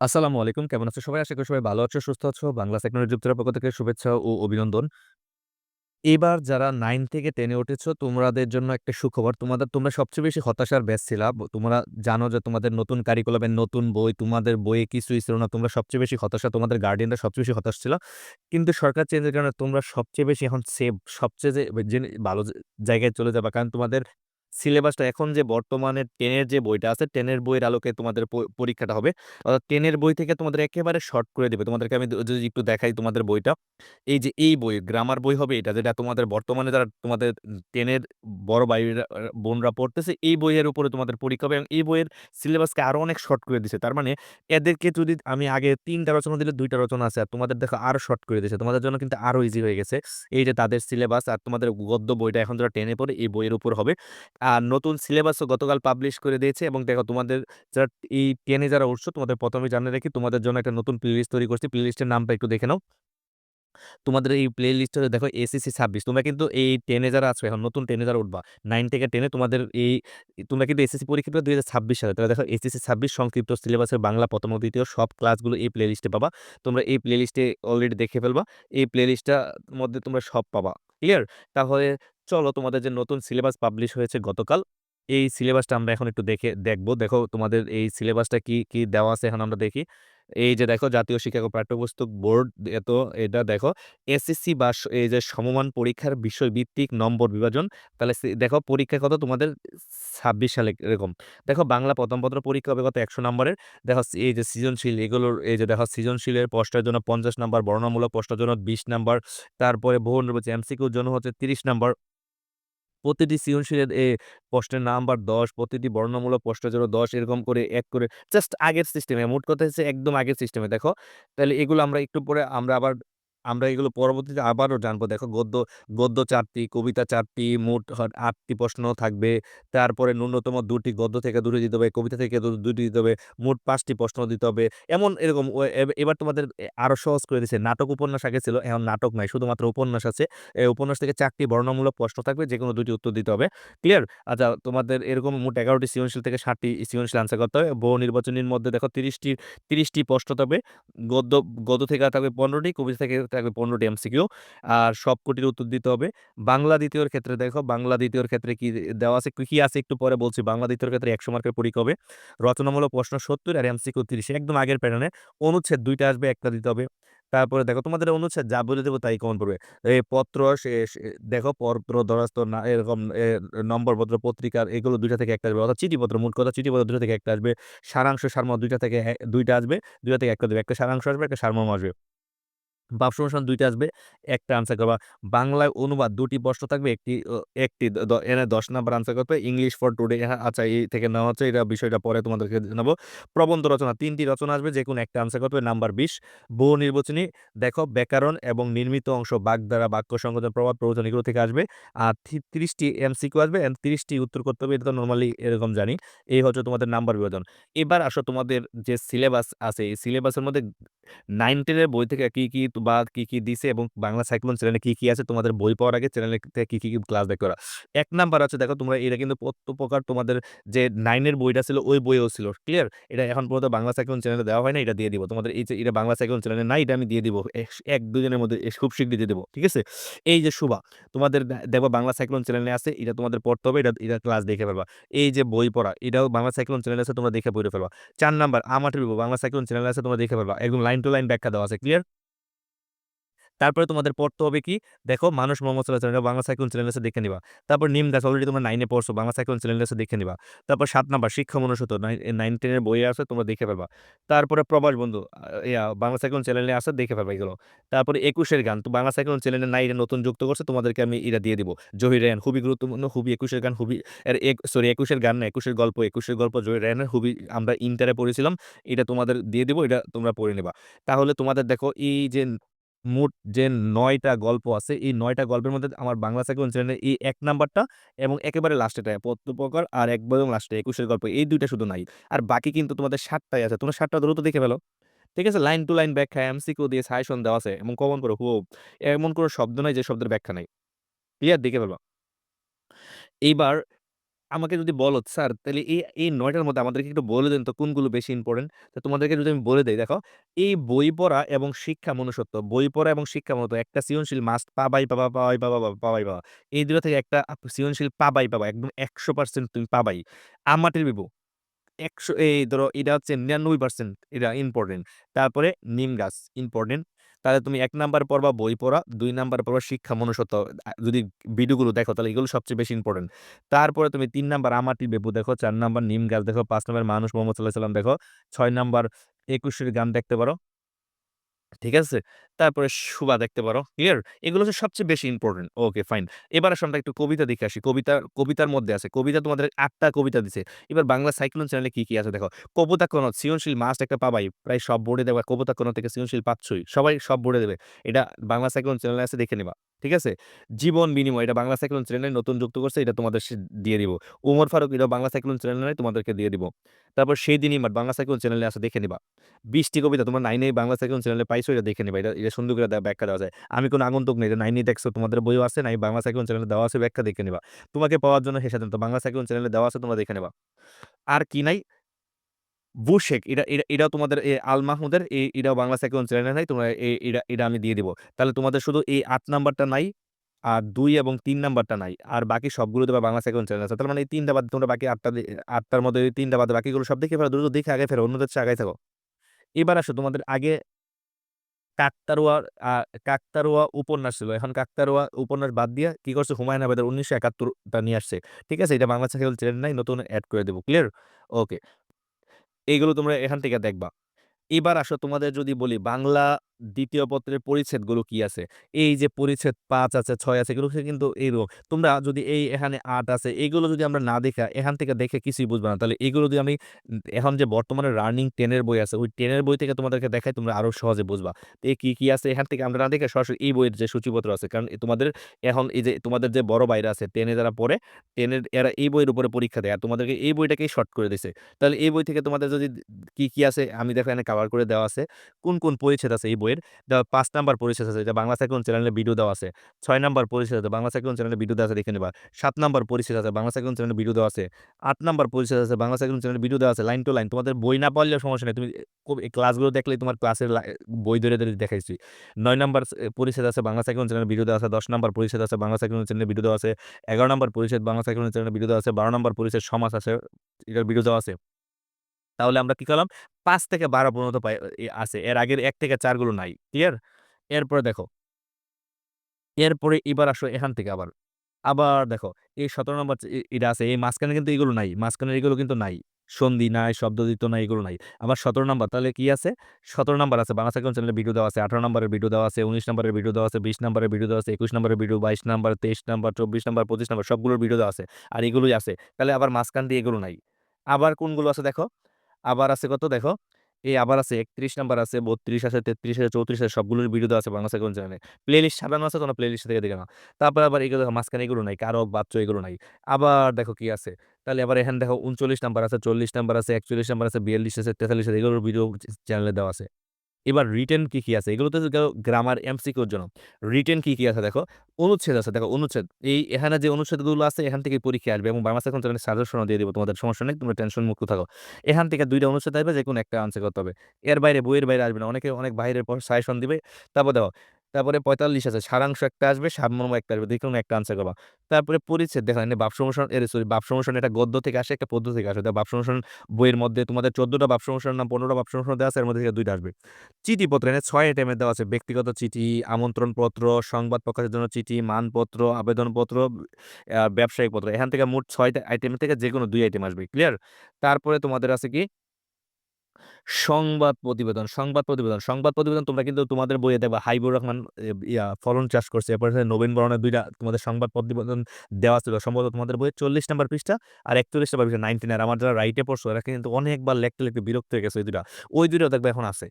আসসালামু আলাইকুম। কেমন আছো সবাই? আশা করি সবাই ভালো আছো, সুস্থ আছো। বাংলা সেকন্ডারি যুক্তরার পক্ষ থেকে শুভেচ্ছা ও অভিনন্দন। এবার যারা নাইন থেকে 10 এ উঠেছো তোমাদের জন্য একটা সুখবর। তোমাদের তোমরা সবচেয়ে বেশি হতাশার ব্যাচ ছিলা। তোমরা জানো যে তোমাদের নতুন কারিকুলামের নতুন বই, তোমাদের বইয়ে কিছুই ছিল না। তোমরা সবচেয়ে বেশি হতাশা, তোমাদের গার্ডিয়ানরা সবচেয়ে বেশি হতাশ ছিল। কিন্তু সরকার চেঞ্জের কারণে তোমরা সবচেয়ে বেশি এখন সেভ, সবচেয়ে যে ভালো জায়গায় চলে যাবা। কারণ তোমাদের সিলেবাসটা এখন যে বর্তমানে টেনের যে বইটা আছে, টেনের বইয়ের আলোকে তোমাদের পরীক্ষাটা হবে। অর্থাৎ 10 এর বই থেকে তোমাদের একেবারে শর্ট করে দেবে তোমাদেরকে আমি যদি একটু দেখাই তোমাদের বইটা। এই যে এই বই, গ্রামার বই হবে এটা, যেটা তোমাদের বর্তমানে যারা তোমাদের টেনের বড় ভাইরা আ বোনরা পড়তেছে, এই বইয়ের উপরে তোমাদের পরীক্ষা হবে এবং এই বইয়ের সিলেবাসকে আরও অনেক শর্ট করে দিছে। তার মানে এদেরকে যদি আমি আগে তিনটা রচনা দিলে দুইটা রচনা আছে। আর তোমাদের দেখো আরও শর্ট করে দিয়েছে। তোমাদের জন্য কিন্তু আরও ইজি হয়ে গেছে। এই যে তাদের সিলেবাস আর তোমাদের গদ্য বইটা এখন যারা টেনে পড়ে এই বইয়ের উপর হবে। আর নতুন সিলেবাসও গতকাল পাবলিশ করে দিয়েছে এবং দেখো তোমাদের যারা এই 10 এ যারা উঠছো, তোমাদের ১ম এই জানিয়ে রাখি, তোমাদের জন্য একটা নতুন প্লেলিস্ট তৈরি করছি। প্লেলিস্টের নামটা একটু দেখে নাও। তোমাদের এই প্লে প্লেলিস্টে দেখো এসিসি ছাব্বিশ তোমরা কিন্তু এই 10 এ যারা আছো, এখন নতুন 10 এ যারা উঠবা নাইন থেকে টেনে তোমাদের এই, তোমরা কিন্তু এসএসসি পরীক্ষা দুই হাজার ছাব্বিশ সালে। তাহলে দেখো এসএসসি ২৬ সংক্ষিপ্ত সিলেবাসের বাংলা ১ম ও ২য় সব ক্লাসগুলো এই প্লেলিস্টে পাবা। তোমরা এই প্লে প্লেলিস্টে অলরেডি দেখে ফেলবা। এই প্লেলিস্টটার মধ্যে তোমরা সব পাবা। ক্লিয়ার? তাহলে চলো তোমাদের যে নতুন সিলেবাস পাবলিশ হয়েছে গতকাল, এই সিলেবাসটা আমরা এখন একটু দেখে দেখব দেখো তোমাদের এই সিলেবাসটা কি, কি দেওয়া আছে এখন আমরা দেখি। এই যে দেখো জাতীয় শিক্ষা পাঠ্যপুস্তক বোর্ড এত এটা দেখো এসএসসি বা এই যে সমমান পরীক্ষার বিষয়ভিত্তিক নম্বর বিভাজন। তাহলে দেখো পরীক্ষা কত তোমাদের ২৬ সালে এরকম। দেখো বাংলা ১ম পত্র পরীক্ষা হবে কত একশো নম্বরের দেখো এই যে সৃজনশীল এগুলোর এই যে দেখো সৃজনশীলের প্রশ্নের জন্য পঞ্চাশ নম্বর বর্ণনামূলক প্রশ্নের জন্য ২০ নাম্বার, তারপরে বহু এমসিকিউর জন্য হচ্ছে ৩০ নাম্বার। প্রতিটি সৃজনশীলের এ প্রশ্নের নাম্বার ১০, প্রতিটি বর্ণমূলক প্রশ্নের জন্য ১০ এরকম করে এক করে জাস্ট আগের সিস্টেমে মোট কথা হচ্ছে একদম আগের সিস্টেমে দেখো। তাহলে এগুলো আমরা একটু পরে আমরা আবার আমরা এগুলো পরবর্তীতে আবারও জানব। দেখো গদ্য, গদ্য চারটি কবিতা চারটি মোট আটটি প্রশ্ন থাকবে। তারপরে ন্যূনতম দুটি গদ্য থেকে ২ টি দিতে হবে, কবিতা থেকে দুটি দিতে হবে। মোট পাঁচটি প্রশ্ন দিতে হবে। এমন এরকম এবার তোমাদের আরও সহজ করে দিচ্ছে নাটক উপন্যাস আগে ছিল, এখন নাটক নাই। শুধুমাত্র উপন্যাস আছে। এই উপন্যাস থেকে ৪ টি বর্ণনামূলক প্রশ্ন থাকবে। যে কোনো দুটি উত্তর দিতে হবে। ক্লিয়ার? আচ্ছা তোমাদের এরকম মোট ১১ টি সৃজনশীল থেকে ৭ টি সৃজনশীল আনসার করতে হবে। বহু নির্বাচনীর মধ্যে দেখো তিরিশটি তিরিশটি প্রশ্ন থাকবে। গদ্য গদ্য থেকে থাকবে পনেরোটি কবিতা থেকে থাকবে ১৫ টি এমসিকিউ। আর সবকটির উত্তর দিতে হবে। বাংলা দ্বিতীয়র ক্ষেত্রে দেখো, বাংলা দ্বিতীয়র ক্ষেত্রে কি দেওয়া আছে, কি আছে একটু পরে বলছি। বাংলা দ্বিতীয়র ক্ষেত্রে ১০০ মার্কের পরীক্ষা হবে। রচনামূলক প্রশ্ন ৭০ আর এমসিকিউ ৩০ একদম আগের প্যাটার্নে। অনুচ্ছেদ দুইটা আসবে, একটা দিতে হবে। তারপরে দেখো তোমাদের অনুচ্ছেদ যা বলে দেবো তাই কমন পড়বে। এই পত্র দেখো পত্র, দরাস্ত না এরকম নম্বর পত্র পত্রিকার এগুলো দুইটা থেকে একটা আসবে। অর্থাৎ চিঠিপত্র মোট কথা চিঠিপত্র ২ টা থেকে একটা আসবে। সারাংশ, সারমর্ম দুইটা থেকে ২ আসবে। দুইটা থেকে ১ টা দেবে। একটা সারাংশ আসবে, একটা সারমর্ম আসবে। বাপ সমান ২ টা আসবে, ১ টা আনসার করবা। বাংলায় অনুবাদ ২ টি প্রশ্ন থাকবে, ১ টি ও ১ টি দ দ এনে ১০ নাম্বার আনসার করতে ইংলিশ ফর টুডে হ্যাঁ, আচ্ছা এই থেকে নেওয়া হচ্ছে। এটা বিষয়টা পরে তোমাদেরকে জানাব। প্রবন্ধ রচনা তিনটি রচনা আসবে, যে কোনো একটা আনসার করতে নাম্বার ২০ বহু নির্বাচনী দেখো ব্যাকরণ এবং নির্মিত অংশ, বাগধারা, বাক্য সংযোজন, প্রবাদ, প্রবচন এগুলো থেকে আসবে। আর থি ৩০ টি এমসিকিউ আসবে অ্যান্ড তিরিশটি উত্তর করতে হবে। এটা তো নর্মালি এরকম জানি। এই হচ্ছে তোমাদের নাম্বার বিভাজন। এবার আসো তোমাদের যে সিলেবাস আছে, এই সিলেবাসের মধ্যে নাইন টেনের বই থেকে কি, কি বা কি, কি দিছে এবং বাংলা সাইক্লোন চ্যানেলে কি, কি আছে তোমাদের বই পাওয়ার আগে চ্যানেলে কি, কি ক্লাস ব্যাক করা। ১ নাম্বার আছে দেখো তোমরা এটা কিন্তু প্রকার তোমাদের যে নাইনের বইটা ছিল ওই বইও ছিল। ক্লিয়ার? এটা এখন পর্যন্ত বাংলা সাইক্লোন চ্যানেলে দেওয়া হয় না এটা দিয়ে দিব। তোমাদের এই যে এটা বাংলা সাইক্লোন চ্যানেলে নাই, এটা আমি দিয়ে দিব। এস ১-২ মধ্যে খুব শিগগিরই দিয়ে দেবো ঠিক আছে? এই যে সুভা, তোমাদের দেখো বাংলা সাইক্লোন চ্যানেলে আছে, এটা তোমাদের পড়তে হবে। এটা এটা ক্লাস দেখে ফেলবা। এই যে বই পড়া, এটাও বাংলা সাইক্লোন চ্যানেলে আছে, তোমরা দেখে পড়ে ফেলবা। চার নাম্বার আমার বাংলা সাইক্লোন চ্যানেলে আছে, তোমরা দেখে ফেলবা। একদম লাইন টু লাইন ব্যাখ্যা দেওয়া আছে। ক্লিয়ার? তারপরে তোমাদের পড়তে হবে কি? দেখো মানুষ মোহাম্মদ সাল্লাল্লাহু আলাইহি ওয়াসাল্লাম বাংলা সাইকেল চ্যানেলে দেখে নিবা। তারপর নিমদাস অলরেডি তোমরা 9 এ পড়ছো, বাংলা সাইক্লোন চ্যানেলে দেখে নিবা। তারপর সাত নাম্বার শিক্ষা মনুষ্যত্ব নাই 9-10 এর বইয়ে আছে তোমরা দেখে পাবা তারপরে প্রবাস বন্ধু ইয়া বাংলা সাইক্লোন চ্যানেলে আছে দেখে পাবা এগুলো। তারপরে একুশের গান তো বাংলা সাইকেল চ্যানেলে নাই এটা নতুন যুক্ত করছে তোমাদেরকে আমি এটা দিয়ে দিব। জহির রায়হান খুবই গুরুত্বপূর্ণ, খুবই একুশের গান খুবই সরি একুশের গান না একুশের গল্প, একুশের গল্প জহির রায়হানের খুবই আমরা ইন্টারে পড়েছিলাম। এটা তোমাদের দিয়ে দিব, এটা তোমরা পড়ে নিবা। তাহলে তোমাদের দেখো এই যে মোট যে নয়টা গল্প আছে, এই নয়টা গল্পের মধ্যে আমার বাংলা সাইক্লোন চ্যানেলে এই এক নাম্বারটা এবং একেবারে লাস্টেরটা প্রত্যুপকার আর একদম লাস্টে একুশের গল্প এই দুইটা শুধু নাই। আর বাকি কিন্তু তোমাদের ৭ টাই আছে। তোমরা ৭ টা দ্রুত দেখে ফেলো। ঠিক আছে? লাইন টু লাইন ব্যাখ্যা, এমসিকিউ দিয়ে সাজেশন দেওয়া আছে এবং কমন করো হুবহু। এমন কোনো শব্দ নাই যে শব্দের ব্যাখ্যা নাই। ক্লিয়ার? দেখে ফেলবা। এইবার আমাকে যদি বলো স্যার তাহলে এই, এই ৯ টার মধ্যে আমাদেরকে একটু বলে দেন তো কোনগুলো বেশি ইম্পর্টেন্ট তো তোমাদেরকে যদি আমি বলে দেই দেখো, এই বই পড়া এবং শিক্ষা মনুষ্যত্ব, বই পড়া এবং শিক্ষা মূলত একটা সৃজনশীল মাস্ট পাবাই পাবা, পাবাই পাবা, পাবাই পাবা। এই দুটো থেকে একটা সৃজনশীল পাবাই পাবা। একদম ১০০% তুমি পাবাই। আম-মাটির বিবু ১০০ এই ধরো এটা হচ্ছে ৯৯% এটা ইম্পর্টেন্ট তারপরে নিম গাছ ইম্পোর্টেন্ট। তাহলে তুমি এক নাম্বার পড়বা বই পড়া, দুই নাম্বার পড়বা শিক্ষা মনুষ্যত্ব। যদি ভিডিওগুলো দেখো তাহলে এগুলো সবচেয়ে বেশি ইম্পর্টেন্ট তারপরে তুমি তিন নাম্বার আম-আঁটির বেবু দেখো, চার নাম্বার নিম গাছ দেখো, পাঁচ নাম্বার মানুষ মোহাম্মদ সাল্লাহ সাল্লাম দেখো, ছয় নাম্বার একুশের গান দেখতে পারো। ঠিক আছে? তারপরে সুবা দেখতে পারো। ক্লিয়ার? এগুলো হচ্ছে সবচেয়ে বেশি ইম্পর্টেন্ট ওকে ফাইন। এবার আসলে আমরা একটু কবিতা দেখে আসি। কবিতা কবিতার মধ্যে আছে। কবিতা তোমাদের একটা কবিতা দিছে। এবার বাংলা সাইক্লোন চ্যানেলে কি, কি আছে দেখো। কবিতা কোন সৃজনশীল মাস্ট একটা পাবাই। প্রায় সব বোর্ডে দেবা কবিতা কোন থেকে সৃজনশীল পাচ্ছই। সবাই সব বোর্ডে দেবে। এটা বাংলা সাইক্লোন চ্যানেলে আছে দেখে নিবা। ঠিক আছে? জীবন বিনিময় এটা বাংলা সাইক্লোন চ্যানেলে নতুন যুক্ত করছে এটা তোমাদের দিয়ে দিব। ওমর ফারুক এটা বাংলা সাইক্লোন চ্যানেলে তোমাদেরকে দিয়ে দিব। তারপর সেই দিনই মাঠ বাংলা সাইক্লোন চ্যানেলে আছে দেখে নিবা। ২০ টি কবিতা তোমরা নাইনে বাংলা সাইক্লোন চ্যানেলে পাইছো এটা দেখে নিবা। এটা, এটা সুন্দর করে ব্যাখ্যা দেওয়া যায়। আমি কোনো আগন্তুক নেই। এটা 9 এই দেখছ তোমাদের বইও আছে, নাই বাংলা সাইক্লোন চ্যানেলে দেওয়া আছে ব্যাখ্যা দেখে নিবা। তোমাকে পাওয়ার জন্য সে স্বাধীনতা বাংলা সাইক্লোন চ্যানেলে দেওয়া আছে তোমরা দেখে নিবা। আর কি নাই? বুশেক এটা, এটা, এটাও তোমাদের আল মাহমুদের এটাও বাংলা সাইক্লোন চ্যানেলে নাই। তোমরা এটা, এটা আমি দিয়ে দিব। তাহলে তোমাদের শুধু এই আট নাম্বারটা নাই, আর দুই এবং তিন নাম্বারটা নাই। আর বাকি সবগুলো দেবা বাংলা সাইক্লোন চ্যানেল আছে। তার মানে এই ৩ টা বাদ তোমরা বাকি ৮ টা দে ৮ টার মধ্যে ৩ টা বাদে বাকিগুলো সব দেখে ফেলো। দ্রুত দেখে আগে ফেরো অন্যদের আগায় থাকো। এবার আসো তোমাদের আগে কাকতারোয়া কাকতারোয়া উপন্যাস ছিল। এখন কাকতাড়ুয়া উপন্যাস বাদ দিয়ে কি করছে হুমায়ুন আহমেদের ১৯৭১ টা নিয়ে আসছে। ঠিক আছে? এটা বাংলা সাইকেল চ্যানেল নাই নতুন অ্যাড করে দেবো ক্লিয়ার? ওকে। এইগুলো তোমরা এখান থেকে দেখবা। এবার আসো তোমাদের যদি বলি বাংলা দ্বিতীয় পত্রের পরিচ্ছেদগুলো কি আছে? এই যে পরিচ্ছেদ পাঁচ আছে, ছয় আছে এগুলো কিন্তু এইরকম। তোমরা যদি এই এখানে আট আছে এগুলো যদি আমরা না দেখা এখান থেকে দেখে কিছুই বুঝবা না। তাহলে এগুলো যদি আমি এখন যে বর্তমানে রানিং টেনের বই আছে ওই টেনের বই থেকে তোমাদেরকে দেখাই তোমরা আরও সহজে বুঝবা। তো কি, কি আছে এখান থেকে আমরা না দেখে সরাসরি এই বইয়ের যে সূচিপত্র আছে কারণ তোমাদের এখন এই যে তোমাদের যে বড় ভাইরা আছে টেনে যারা পড়ে টেনের এরা এই বইয়ের উপরে পরীক্ষা দেয়। আর তোমাদেরকে এই বইটাকেই শর্ট করে দিছে। তাহলে এই বই থেকে তোমাদের যদি কি, কি আছে আমি দেখো এখানে কভার করে দেওয়া আছে। কোন, কোন পরিচ্ছেদ আছে এই বইয়ের। ৫ নাম্বার পরিচ্ছেদ আছে এটা বাংলা সাইক্লোন চ্যানেলে ভিডিও দেওয়া আছে। ছয় নাম্বার পরিচ্ছেদ আছে বাংলা সাইক্লোন চ্যানেলে ভিডিও দেওয়া আছে দেখে নিবা। ৭ নাম্বার পরিচ্ছেদ আছে বাংলা সাইক্লোন চ্যানেলে ভিডিও দেওয়া আছে। ৮ নাম্বার পরিচ্ছেদ আছে বাংলা সাইক্লোন চ্যানেলে ভিডিও দেওয়া আছে লাইন টু লাইন। তোমাদের বই না পড়লেও সমস্যা নাই। তুমি ক্লাসগুলো দেখলেই তোমার ক্লাসের বই ধরে, ধরে দেখাইছি। নয় নাম্বার পরিচ্ছেদ আছে বাংলা সাইক্লোন চ্যানেলে ভিডিও দেওয়া আছে। ১০ নাম্বার পরিচ্ছেদ আছে বাংলা সাইক্লোন চ্যানেলে ভিডিও দেওয়া আছে। ১১ নাম্বার পরিচ্ছেদ বাংলা সাইক্লোন চ্যানেলে ভিডিও দেওয়া আছে। ১২ নাম্বার পরিচ্ছেদ সমাজ আছে। এটার ভিডিও দেওয়া আছে। তাহলে আমরা কি করলাম? ৫ থেকে ১২ পর্যন্ত আছে। এর আগের ১ থেকে ৪ গুলো নাই। ক্লিয়ার? এরপরে দেখো। এরপরে এবার আসো এখান থেকে আবার। আবার দেখো এই ১৭ নাম্বার এটা আছে। এই মাঝখানে কিন্তু এগুলো নাই। মাঝখানের এগুলো কিন্তু নাই। সন্ধি নাই, শব্দদীপ্ত নাই, এগুলো নাই। আবার ১৭ নাম্বার তাহলে কি আছে? ১৭ নাম্বার আছে বাংলা সাইক্লোন চ্যানেলে ভিডিও দেওয়া আছে। ১৮ নাম্বারের ভিডিও দেওয়া আছে, ১৯ নম্বরের ভিডিও দেওয়া আছে, ২০ নম্বরের ভিডিও দেওয়া আছে, ২১ নাম্বারের video, ২২ number, ২৩ number, ২৪ number, ২৫ number সবগুলোর ভিডিও দেওয়া আছে। আর এগুলোই আছে। তাহলে আবার মাঝখান দিয়ে এগুলো নাই। আবার কোনগুলো আছে দেখো। আবার আছে কত দেখো। এই আবার আছে ৩১ নাম্বার আছে, ৩২ আছে, ৩৩ আছে, ৩৪ আছে সবগুলোর ভিডিও আছে বাংলা সেকেন্ড চ্যানেলে। প্লেলিস্ট সাজানো আছে তোমরা প্লেলিস্ট থেকে দেখে নাও। তারপর আবার এগুলো দেখো মাঝখানে এগুলো নাই। কারও বাচ্চ এগুলো নাই। আবার দেখো কি আছে। তাহলে আবার এখানে দেখো ৩৯ নাম্বার আছে, ৪০ নাম্বার আছে, ৪১ নাম্বার আছে, ৪২ আছে, ৪৩ আছে এগুলোর ভিডিও চ্যানেলে দেওয়া আছে। এবার রিটেন কী কী আছে? এগুলোতে গেল গ্রামার এমসিকিউর জন্য। রিটেন কী কী আছে দেখো। অনুচ্ছেদ আছে দেখো, অনুচ্ছেদ। এই এখানে যে অনুচ্ছেদগুলো আছে, এখান থেকে পরীক্ষা আসবে এবং বাংলা এখন তোমাদের সাজেশনও দিয়ে দেবো তোমাদের সমস্যা নেই। তোমরা টেনশন মুক্ত থাকো। এখান থেকে দুইটা অনুচ্ছেদ আসবে যে কোনো একটা আনসার করতে হবে। এর বাইরে, বইয়ের বাইরে আসবে না। অনেকে অনেক বাইরের পর সাজেশন দিবে। তারপর দেখো তারপরে ৪৫ আছে সারাংশ একটা আসবে, সারমর্ম একটা আসবে। যেকোনো একটা আনসার করবা। তারপরে পরিচ্ছেদ দেখো বাপ সমস্যা এর সরি বাপ সমস্যা এটা গদ্য থেকে আসে একটা পদ্য থেকে আসে। তো বাপ সমস্যা বইয়ের মধ্যে তোমাদের ১৪ টা বাপ সমস্যার নাম ১৫ টা বাপ সমস্যা দেওয়া আছে এর মধ্যে থেকে দুইটা আসবে। চিঠিপত্র এনে ছয় আইটেমের দেওয়া আছে। ব্যক্তিগত চিঠি, আমন্ত্রণপত্র, সংবাদ প্রকাশের জন্য চিঠি, মানপত্র, আবেদনপত্র, ব্যবসায়িক পত্র। এখান থেকে মোট ৬ টা আইটেম থেকে যে কোনো দুই আইটেম আসবে। ক্লিয়ার? তারপরে তোমাদের আছে কি? সংবাদ প্রতিবেদন, সংবাদ প্রতিবেদন, সংবাদ প্রতিবেদন তোমরা কিন্তু তোমাদের বইয়ে দেখবা হাবিবুর রহমান ইয়া ফলন চাষ করছে। এরপরে নবীন বরণের ২ টা তোমাদের সংবাদ প্রতিবেদন দেওয়া ছিল। সম্ভবত তোমাদের বইয়ে ৪০ নাম্বার পৃষ্ঠা আর ৪১ নাম্বার পৃষ্ঠা 99 আর আমার যারা রাইটে পড়ছো এরা কিন্তু অনেকবার লিখতে, লিখতে বিরক্ত হয়ে গেছে ওই দুটা ওই ২ টাও দেখবা এখন আছে।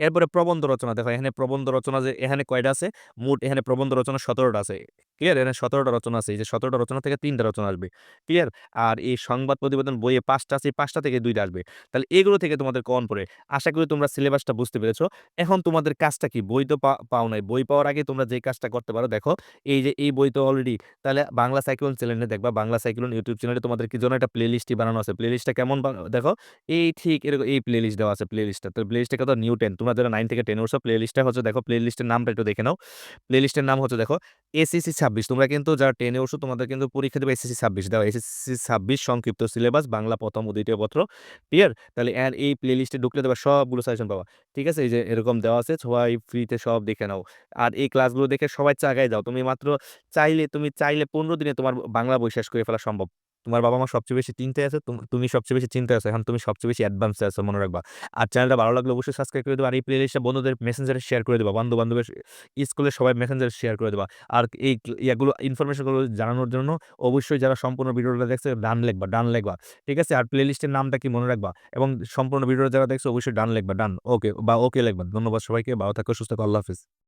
এরপরে প্রবন্ধ রচনা দেখো এখানে প্রবন্ধ রচনা যে এখানে কয়টা আছে? মোট এখানে প্রবন্ধ রচনা ১৭ টা আছে। ক্লিয়ার? এখানে ১৭ টা রচনা আছে। এই যে ১৭ টা রচনা থেকে তিনটা রচনা আসবে। ক্লিয়ার? আর এই সংবাদ প্রতিবেদন বইয়ে ৫ টা আছে, ৫ থেকে ২ টা আসবে। তাহলে এগুলো থেকে তোমাদের কমন পড়ে। আশা করি তোমরা সিলেবাসটা বুঝতে পেরেছ এখন তোমাদের কাজটা কি? বই তো পাও নাই। বই পাওয়ার আগে তোমরা যে কাজটা করতে পারো দেখো, এই যে এই বই তো অলরেডি তাহলে বাংলা সাইক্লোন চ্যানেলে দেখবা, বাংলা সাইক্লোন ইউটিউব চ্যানেলে তোমাদের কি জন্য একটা প্লেলিস্টই বানানো আছে। প্লেলিস্টটা কেমন দেখো, এই ঠিক এরকম এই প্লেলিস্ট দেওয়া আছে প্লেলিস্টটা। তো প্লেলিস্টটা কত নিউ টেন তোমরা যারা 9 থেকে 10 এ উঠছো প্লেলিস্টটা হচ্ছে দেখো প্লেলিস্টের নামটা একটু দেখে নাও। প্লেলিস্টের নাম হচ্ছে দেখো এসএসসি ২৬ তোমরা কিন্তু যারা টেনে ওষুধ তোমাদের কিন্তু পরীক্ষা দেবে এসএসসি ২৬ দাও এসএসসি ২৬ সংক্ষিপ্ত সিলেবাস বাংলা প্রথম ও দ্বিতীয় পত্র। ক্লিয়ার? তাহলে এর এই প্লে লিস্টে ঢুকলে দেবে সবগুলো সাজেশন পাবা। ঠিক আছে? এই যে এরকম দেওয়া আছে, সবাই ফ্রিতে সব দেখে নাও। আর এই ক্লাসগুলো দেখে সবাই চাগায় যাও। তুমি মাত্র চাইলে, তুমি চাইলে ১৫ দিনে তোমার বাংলা বই শেষ করে ফেলা সম্ভব। তোমার বাবা-মা সবচেয়ে বেশি চিন্তায় আছে, তুম সবচেয়ে বেশি চিন্তায় আছো। এখন তুমি সবচেয়ে বেশি অ্যাডভান্স আছো মনে রাখবা। আর চ্যানেলটা ভালো লাগলে অবশ্যই সাবস্ক্রাইব করে দিবা। আর এই প্লেলিস্টটা বন্ধুদের মেসেঞ্জারে শেয়ার করে দিবা। বন্ধু-বান্ধবের স্কুলের সবাই মেসেঞ্জারে শেয়ার করে দিবা। আর এই ইয়াগুলো ইনফরমেশনগুলো জানানোর জন্য অবশ্যই যারা সম্পূর্ণ ভিডিওটা দেখছে ডান লেখবা ডান লেখবা ঠিক আছে? আর প্লেলিস্টের নামটা কি মনে রাখবা এবং সম্পূর্ণ ভিডিওটা যারা দেখছ অবশ্যই ডান লেখবা ডান। ওকে বা ওকে লিখবা। ধন্যবাদ সবাইকে। ভালো থাকো, সুস্থ। আল্লাহ হাফেজ।